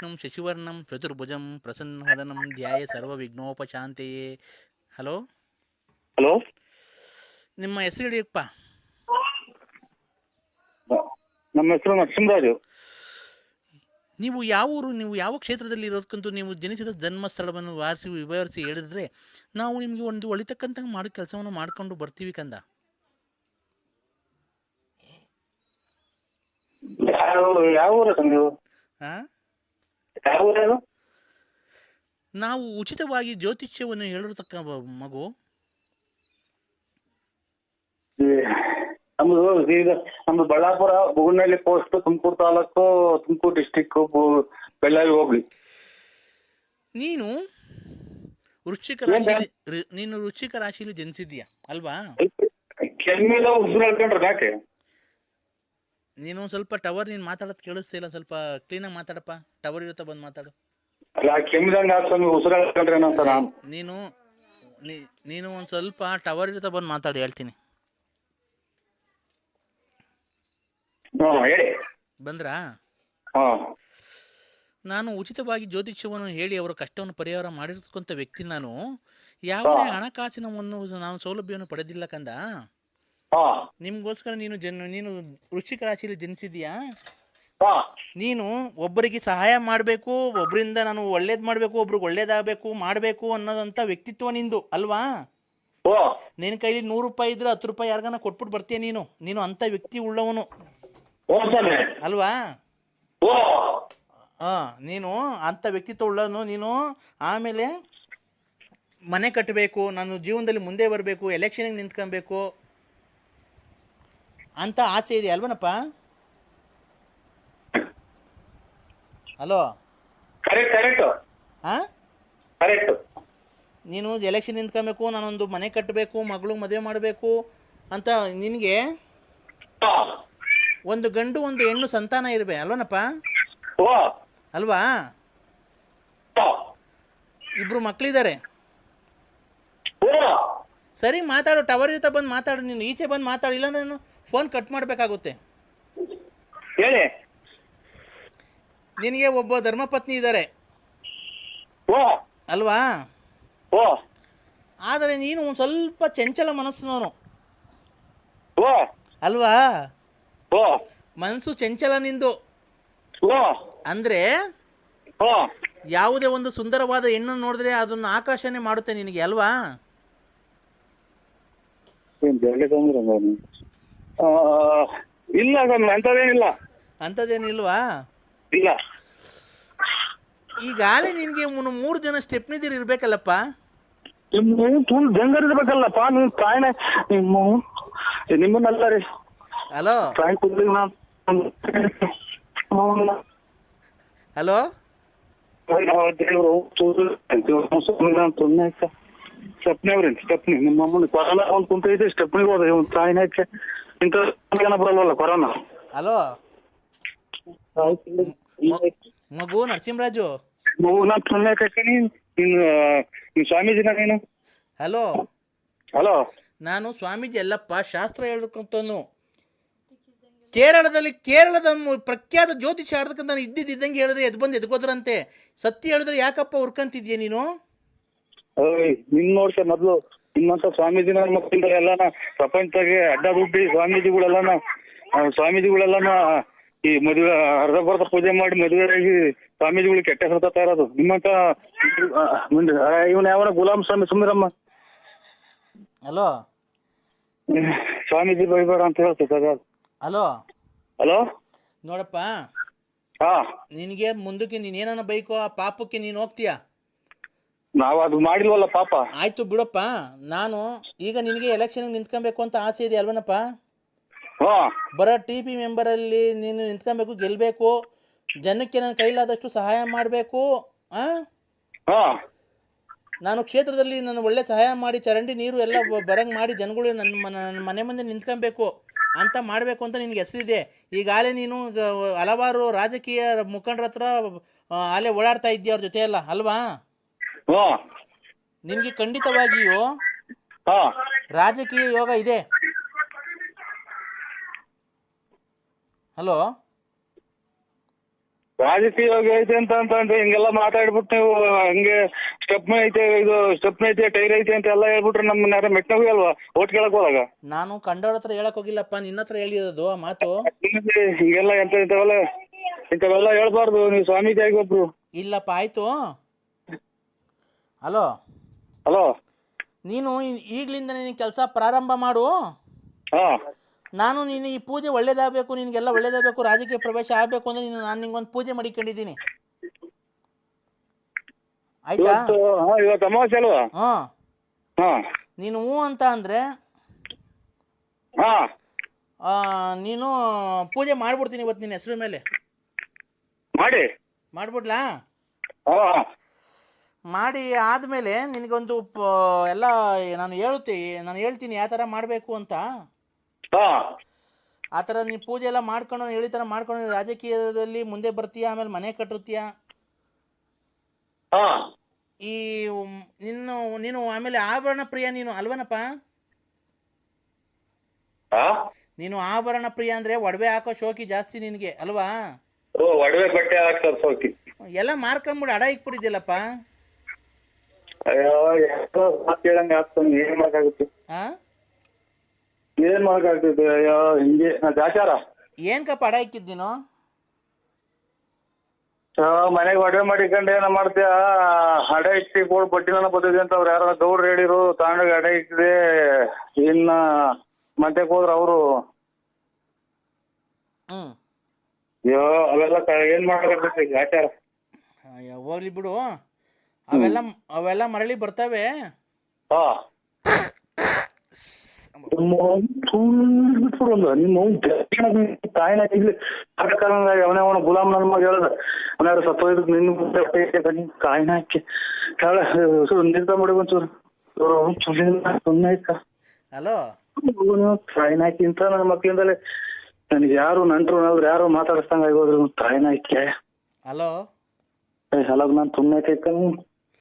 ವಿಷ್ಣುಂ ಶಶಿವರ್ಣಂ ಚತುರ್ಭುಜಂ ಪ್ರಸನ್ನವದನಂ ಧ್ಯಾಯ ಸರ್ವ ವಿಘ್ನೋಪಶಾಂತೆಯೇ. Hello? Hello? ನಿಮ್ಮ ಹೆಸರು ಹೇಳಿಯಪ್ಪ ನಮ್ಮ ಹೆಸರು ನರಸಿಂಹರಾಜು ನೀವು ಯಾವ ಊರು ನೀವು ಯಾವ ಕ್ಷೇತ್ರದಲ್ಲಿ ಇರೋದಕ್ಕಂತೂ ನೀವು ಜನಿಸಿದ ಜನ್ಮ ಸ್ಥಳವನ್ನು ವಾರಿಸಿ ವಿವರಿಸಿ ಹೇಳಿದ್ರೆ ನಾವು ನಿಮಗೆ ಒಂದು ಒಳಿತಕ್ಕಂತ ಮಾಡಿ ಕೆಲಸವನ್ನು ಮಾಡ್ಕೊಂಡು ಬರ್ತೀವಿ ಕಂದ. ಯಾವ ಯಾವ ಊರ ನೀವು? ಯಾವ ನಾವು ಉಚಿತವಾಗಿ ಜ್ಯೋತಿಷ್ಯವನ್ನು ಹೇಳಿರ್ತಕ್ಕ ಮಗು. ನಮ್ದು ಈಗ ನಮ್ದು ಬಳ್ಳಾಪುರ ಬುಗುನಹಳ್ಳಿ ಪೋಸ್ಟ್ ತುಮಕೂರು ತಾಲೂಕು ತುಮಕೂರು ಡಿಸ್ಟಿಕ್ ಬೆಳ್ಳಾವಿ ಹೋಗ್ಲಿ ನೀನು ವೃಶ್ಚಿಕ ರಾಶಿ ನೀನು ವೃಶ್ಚಿಕ ರಾಶಿಲಿ ಜನಿಸಿದ್ಯಾ ಅಲ್ವಾ? ಕೆಮ್ಮಿಲ್ಲ ಉಸಿರು ಹೇಳ್ಕೊಂಡ್ರೆ ಯಾಕೆ ನೀನು ಸ್ವಲ್ಪ ಟವರ್ ನೀನು ಮಾತಾಡೋದು ಕೇಳಿಸ್ತಿಲ್ಲ ಸ್ವಲ್ಪ ಕ್ಲೀನ್ ಆಗಿ ಮಾತಾಡಪ್ಪ. ಟವರ್ ಇರುತ್ತೆ ಬಂದು ಮಾತಾಡು. ಅಲ್ಲ ಕೆಮ್ಮಿದಂಗ ಸ್ವಾಮಿ ನಾನು ನೀನು ನೀ- ನೀನು ಒಂದ್ ಸ್ವಲ್ಪ ಟವರ್ ಇರುತ್ತೆ ಬಂದು ಮಾತಾಡು ಹೇಳ್ತೀನಿ. ಹ್ಞೂ ಹೇಳಿ. ಬಂದ್ರಾ? ಹಾಂ. ನಾನು ಉಚಿತವಾಗಿ ಜ್ಯೋತಿಷ್ಯವನ್ನು ಹೇಳಿ ಅವರ ಕಷ್ಟವನ್ನು ಪರಿಹಾರ ಮಾಡಿರ್ತಕ್ಕಂಥ ವ್ಯಕ್ತಿ ನಾನು. ಯಾವುದೇ. ಹಣಕಾಸಿನ ಒಂದು ನಾನು ಸೌಲಭ್ಯವನ್ನು ಪಡೆದಿಲ್ಲ ಕಂದ? ನಿಮ್ಗೋಸ್ಕರ ನೀನು ಜನ್ ನೀನು ವೃಶ್ಚಿಕ ರಾಶಿಯಲ್ಲಿ ಜನಿಸಿದ್ಯಾ? ನೀನು ಒಬ್ಬರಿಗೆ ಸಹಾಯ ಮಾಡಬೇಕು ಒಬ್ಬರಿಂದ ನಾನು ಒಳ್ಳೇದ್ ಮಾಡಬೇಕು ಒಬ್ರಿಗೆ ಒಳ್ಳೇದಾಗಬೇಕು ಮಾಡಬೇಕು ಅನ್ನೋದಂತ ವ್ಯಕ್ತಿತ್ವ ನಿಂದು ಅಲ್ವಾ? ನಿನ್ ಕೈಲಿ ನೂರು ರೂಪಾಯಿ ಇದ್ರೆ ಹತ್ತು ರೂಪಾಯಿ ಯಾರಿಗಾನ ಕೊಟ್ಬಿಟ್ಟು ಬರ್ತೀಯ ನೀನು? ನೀನು ಅಂತ ವ್ಯಕ್ತಿ ಉಳ್ಳವನು. ಅಲ್ವಾ? ಹಾ. ಹಾಂ ನೀನು ಅಂತ ವ್ಯಕ್ತಿತ್ವ ಉಳ್ಳವನು ನೀನು ಆಮೇಲೆ ಮನೆ ಕಟ್ಟಬೇಕು ನಾನು ಜೀವನದಲ್ಲಿ ಮುಂದೆ ಬರಬೇಕು ಎಲೆಕ್ಷನ್ಗೆ ನಿಂತ್ಕೊಬೇಕು ಅಂತ ಆಸೆ ಇದೆ ಅಲ್ವನಪ್ಪ? ಹಲೋ? ಕರೆಕ್ಟ್ ಕರೆಕ್ಟ್ ಹಾ ಕರೆಕ್ಟ್ ನೀನು ಎಲೆಕ್ಷನ್ ನಿಂತ್ಕೊಬೇಕು ನಾನೊಂದು ಮನೆ ಕಟ್ಟಬೇಕು ಮಗಳು ಮದುವೆ ಮಾಡಬೇಕು ಅಂತ ನಿನಗೆ ಒಂದು ಗಂಡು ಒಂದು ಹೆಣ್ಣು ಸಂತಾನ ಇರ್ಬೇ ಅಲ್ವನಪ್ಪ? ಅಲ್ವಾ? ಇಬ್ರು ಮಕ್ಕಳಿದ್ದಾರೆ ಸರಿ ಮಾತಾಡು ಟವರ್ ಇರ್ತಾ ಬಂದು ಮಾತಾಡು ನೀನು ಈಚೆ ಬಂದು ಮಾತಾಡು ಇಲ್ಲಾಂದ್ರೆ ನಾನು ಫೋನ್ ಕಟ್ ಮಾಡಬೇಕಾಗುತ್ತೆ. ಹೇಳಿ. ನಿನಗೆ ಒಬ್ಬ ಧರ್ಮಪತ್ನಿ ಇದ್ದಾರೆ ಓ. ಅಲ್ವಾ? ಓ. ಆದರೆ ನೀನು ಒಂದು ಸ್ವಲ್ಪ ಚಂಚಲ ಮನಸ್ಸಿನವನು. ಓ. ಅಲ್ವಾ? ಓ. ಮನಸ್ಸು ಚಂಚಲ ನಿಂದು. ಓ. ಅಂದರೆ ಓ. ಯಾವುದೇ ಒಂದು ಸುಂದರವಾದ ಹೆಣ್ಣು ನೋಡಿದ್ರೆ ಅದನ್ನು ಆಕರ್ಷಣೆ ಮಾಡುತ್ತೆ ನಿನಗೆ ಅಲ್ವಾ? ಇಲ್ಲ ಸರ್ ಅಂಥದ್ದೇನಿಲ್ಲ. ಅಂಥದ್ದೇನಿಲ್ವಾ? ಇಲ್ಲ. ಈಗಾಗಲೇ ನಿನಗೆ ಮೂರು ಜನ ಸ್ಟೆಪ್ನಿದಿರು ಇರಬೇಕಲ್ಲಪ್ಪ? ನಿಮ್ಮ ಫುಲ್ ಜಂಗರ್ ಇರ್ಬೇಕಲ್ಲಪ್ಪ ನೀವು ಪ್ರಾಯಣ ನಿಮ್ಮ ನಿಮ್ಮನ್ನಲ್ಲ ರೀ. ಹಲೋ ಪ್ರಾಯ ಕುದ್ಲಿಗೆ ನಾನು ಹಲೋ ಸ್ಟೆಪ್ನಿ ಅವ್ರಿ ಸ್ಟೆಪ್ನಿ ನಿಮ್ಮ ಅಮ್ಮನ ಕೊರೋನಾ ಒಂದು ಕುಂತೈತೆ ಸ್ಟೆಪ್ನಿಗೆ ಹೋದ ಇವ್ನು ತಾಯಿನ ಇಂಥ ಜನ ಬರಲ್ವಲ್ಲ ಕೊರೋನಾ? ಹಲೋ? ಮಗು ನರಸಿಂಹರಾಜು? ನೀವು ನಾನು ಸುಮ್ಮನೆ ಹಾಕೀನಿ ನೀನು ನೀನು ಸ್ವಾಮೀಜಿನ ನೀನು? ಹಲೋ? ಹಲೋ? ನಾನು ಸ್ವಾಮೀಜಿ ಅಲ್ಲಪ್ಪ ಶಾಸ್ತ್ರ ಹೇಳ್ಬೇಕಂತನು. ಕೇರಳದಲ್ಲಿ ಕೇರಳದ ಮು- ಪ್ರಖ್ಯಾತ ಜ್ಯೋತಿಷ ಆಡ್ತಕ್ಕಂಥ ನಾನು ಇದ್ದಿದ್ದಂಗೆ ಹೇಳಿದ್ರೆ ಎದ್ ಬಂದು ಎದ್ಕೋದ್ರಂತೆ. ಸತ್ಯ ಹೇಳಿದ್ರೆ ಯಾಕಪ್ಪ ಹುರ್ಕಂತಿದ್ಯಾ ನೀನು? ನಿನ್ ನೋಡ್ಸ ಮೊದ್ಲು ನಿಮ್ಮಂತ ಸ್ವಾಮೀಜಿನ ಮಕ್ಕಳಿಂದ ಎಲ್ಲಾನ ಪ್ರಪಂಚದಾಗೆ ಅಡ್ಡ ದುಡ್ಡಿ ಸ್ವಾಮೀಜಿಗಳೆಲ್ಲಾನ ಸ್ವಾಮೀಜಿಗಳೆಲ್ಲನ ಈ ಮದುವೆ ಅರ್ಧ ಬರ್ಧ ಪೂಜೆ ಮಾಡಿ ಮದುವೆ ಆಗಿ ಸ್ವಾಮೀಜಿಗಳು ಕೆಟ್ಟ ತರ್ತಾ ಇರೋದು. ನಿಮ್ಮಂತ ಇವನ್ ಯಾವ ಗುಲಾಮ್ ಸ್ವಾಮಿ ಸುಮ್ಮರಮ್ಮ ಹಲೋ? ಸ್ವಾಮೀಜಿ ಬೈಬೇಡ ಅಂತ ಹೇಳ್ತದೆ ಹಲೋ? ಹಲೋ? ನೋಡಪ್ಪ. ಹಾ. ನಿನಗೆ ಮುಂದಕ್ಕೆ ನೀನೇನ ಬೈಕೋ ಆ ಪಾಪಕ್ಕೆ ನೀನು ಹೋಗ್ತೀಯಾ? ನಾವ್ ಅದು ಮಾಡಿಲ್ವಲ್ಲ ಪಾಪ. ಆಯ್ತು ಬಿಡಪ್ಪ ನಾನು ಈಗ ನಿನಗೆ ಎಲೆಕ್ಷನ್ ನಿಂತ್ಕೊಬೇಕು ಅಂತ ಆಸೆ ಇದೆ ಅಲ್ವನಪ್ಪ? ಹಾ. ಬರೋ ಟಿ ಪಿ ಮೆಂಬರಲ್ಲಿ ನೀನು ನಿಂತ್ಕೊಬೇಕು ಗೆಲ್ಬೇಕು ಜನಕ್ಕೆ ನನ್ನ ಕೈಲಾದಷ್ಟು ಸಹಾಯ ಮಾಡಬೇಕು ಆ? ಹಾ. ನಾನು ಕ್ಷೇತ್ರದಲ್ಲಿ ನಾನು ಒಳ್ಳೆ ಸಹಾಯ ಮಾಡಿ ಚರಂಡಿ ನೀರು ಎಲ್ಲ ಬರಂಗ್ ಮಾಡಿ ಜನಗಳು ನನ್ನ ಮನ- ನನ್ನ ಮನೆ ಮುಂದೆ ನಿಂತ್ಕೊಬೇಕು ಅಂತ ಮಾಡಬೇಕು ಅಂತ ನಿನಗೆ ಹೆಸರಿದೆ ಈಗಾಗಲೇ ನೀನು ಗ- ಹಲವಾರು ರಾಜಕೀಯ ಮುಖಂಡರ ಹತ್ರ ಆ, ಅಲ್ಲೇ ಓಡಾಡ್ತಾ ಇದ್ದೀಯ ಅವ್ರ ಜೊತೆ ಎಲ್ಲ ಅಲ್ವಾ? ಹಾ. ನಿಮ್ಗೆ ಖಂಡಿತವಾಗಿಯೂ ಹಾ. ರಾಜಕೀಯ ಯೋಗ ಇದೆ. ಹಲೋ. ರಾಜಕೀಯ ಯೋಗ ಐತೆ ಅಂತ ಅಂತ ಅಂದ್ರೆ ಹಿಂಗೆಲ್ಲ ಮಾತಾಡ್ಬಿಟ್ಟು ನೀವು ಹಂಗೆ ಸ್ಟೆಪ್ ಐತೆ ಇದು ಸ್ಟೆಪ್ ಐತೆ ಟೈರ್ ಐತೆ ಅಂತ ಎಲ್ಲ ಹೇಳ್ಬಿಟ್ರೆ ನಮ್ಮನ್ನ ಯಾರ ಮೆಟ್ನಾಗೂ ಅಲ್ವಾ ಓಟ್ ಕೇಳಕ್ ಹೋದಾಗ? ನಾನು ಕಂಡವ್ರ ಹತ್ರ ಹೇಳಕ್ ಹೋಗಿಲ್ಲಪ್ಪ ನಿನ್ನ ಹತ್ರ ಹೇಳಿರೋದು ಆ ಮಾತು. ಹಿಂಗೆಲ್ಲ ಎಂತ ಇಂಥವೆಲ್ಲ ಇಂಥವೆಲ್ಲ ಹೇಳ್ಬಾರ್ದು ನೀವು ಸ್ವಾಮೀಜಿ ಆಗಿ ಒಬ್ರು ಇಲ್ಲಪ್ಪ ಆಯ್ತು. ಹಲೋ? ಹಲೋ? ನೀನು ಈಗಲಿಂದ ಈಗ್ಲಿಂದ ನೀನು ಕೆಲಸ ಪ್ರಾರಂಭ ಮಾಡು. ಹಾ. ನಾನು ನೀನು ಈ ಪೂಜೆ ಒಳ್ಳೇದಾಗಬೇಕು ನಿನಗೆಲ್ಲ ಒಳ್ಳೇದಾಗಬೇಕು ರಾಜಕೀಯ ಪ್ರವೇಶ ಆಗಬೇಕು ಅಂದ್ರೆ ನೀನು ನಾನು ಒಂದು ಪೂಜೆ ಮಾಡಿಕೊಂಡಿದ್ದೀನಿ. ಆಯ್ತಾ? ಇವತ್ತು ಹಾ ಇವತ್ತು ಅಮಾವಾಸ್ಯೆ ಅಲ್ವಾ? ಹಾಂ. ಹಾ. ನೀನು ಹ್ಞೂ ಅಂತ ಅಂದ್ರೆ? ಹಾ. ನೀನು ಪೂಜೆ ಮಾಡ್ಬಿಡ್ತೀನಿ ಇವತ್ತು ನಿನ್ನ ಹೆಸರು ಮೇಲೆ. ಮಾಡಿ. ಮಾಡ್ಬಿಡ್ಲಾ? ಹಾ. ಮಾಡಿ ಆದಮೇಲೆ ನಿನಗೊಂದು ಪ ಎಲ್ಲ ನಾನು ಹೇಳುತ್ತೆ ನಾನು ಹೇಳ್ತೀನಿ ಯಾವ ಥರ ಮಾಡಬೇಕು ಅಂತ. ಹಾ. ಆ ಥರ ನೀನು ಪೂಜೆ ಎಲ್ಲ ಮಾಡ್ಕೊಂಡು ಹೇಳಿ ಥರ ಮಾಡ್ಕೊಂಡು ರಾಜಕೀಯದಲ್ಲಿ ಮುಂದೆ ಬರ್ತೀಯ ಆಮೇಲೆ ಮನೆ ಕಟ್ಟಿರ್ತೀಯ? ಹಾ. ಈ ಉಮ್, ನಿನ್ನು ನೀನು ಆಮೇಲೆ ಆಭರಣ ಪ್ರಿಯ ನೀನು ಅಲ್ವನಪ್ಪ? ಹಾ? ನೀನು ಆಭರಣ ಪ್ರಿಯ ಅಂದ್ರೆ ಒಡವೆ ಹಾಕೋ ಶೋಕಿ ಜಾಸ್ತಿ ನಿನಗೆ ಅಲ್ವಾ? ಓ ಒಡವೆ ಬಟ್ಟೆ ಹಾಕ್ತಾರೆ ಸೋಕಿ ಎಲ್ಲ ಮಾರ್ಕೊಂಬಿಡು ಅಡ ಇಕ್ಬಿಟ್ಟಿದ್ಯಲ್ಲಪ್ಪ ಅಯ್ಯೋ ಯಾಕೋ ಮಾತ್ ಕೇಳಂಗೆ ಆಗ್ತಾನೆ ಏನ್ ಮಾಡಕ್ಕಾಗುತ್ತೆ ಹಾಂ ಏನ್ ಮಾಡಕ್ಕಾಗ್ತದೆ ಅಯ್ಯೋ ಹಿಂಗೆ ನಾ ಜಾಚಾರ? ಏನಕ್ಕಪ್ಪ ಅಡ ಇಕ್ಕಿದ್ದು ನೀನು? ಆ, ಮನೆಗೆ ಒಡವೆ ಮಾಡಿಕೊಂಡು ಏನ ಮಾಡ್ತೀಯ? ಹಡ ಇಟ್ಟಿ ಬಟ್ಟಿನ ನನ್ನ ಬರ್ತದೆ ಅಂತ ಅವ್ರು ಯಾರ ಗೌಡ್ರು ಹೇಳಿರು ತಾಂಡಗ ಹಡ ಇಟ್ಟಿದೆ ಇನ್ನ ಮತ್ತೆ ಹೋದ್ರ ಅವರು. ಹ್ಞೂ ಅಯ್ಯೋ ಅವೆಲ್ಲ ಕ- ಏನ್ ಮಾಡಕ್ಕಾಗ್ತದೆ ಆಚಾರ ಅಯ್ಯೋ ಹೋಗ್ಲಿ ಬಿಡು. ಅವೆಲ್ಲ ಅವೆಲ್ಲ ಮರಳಿ ಬರ್ತವೆ? ಹಾ. ತಾಯಿನ ಇಲ್ಲಿ ಅವನೇ ಅವನ ಗುಲಾಮ್ ನನ್ನ ಮಗ ಹೇಳ್ದ. ಅವನಾರು ಸತ್ತೋಯ್ದು ನಿನ್ನ ಕಾಯಿನ ಹಾಕಿ. ಕಾಳ ನಿಂತ ಮಾಡಿ ಒಂಚೂರು. ಸುಮ್ಮನೆ ಹಲೋ? ತಾಯಿನ ಹಾಕಿ ಇಂತ ನನ್ನ ಮಕ್ಕಳಿಂದಲೇ ನನಗೆ ಯಾರು ನಂಟ್ರು ಅವ್ರು ಯಾರು ಮಾತಾಡಿಸ್ದಂಗ ಆಗೋದ್ರು ತಾಯಿನ ಹಾಕಿ. ಹಲೋ? ಹಲೋ ನಾನು ಸುಮ್ಮನೆ ಕೈಕೊಂಡು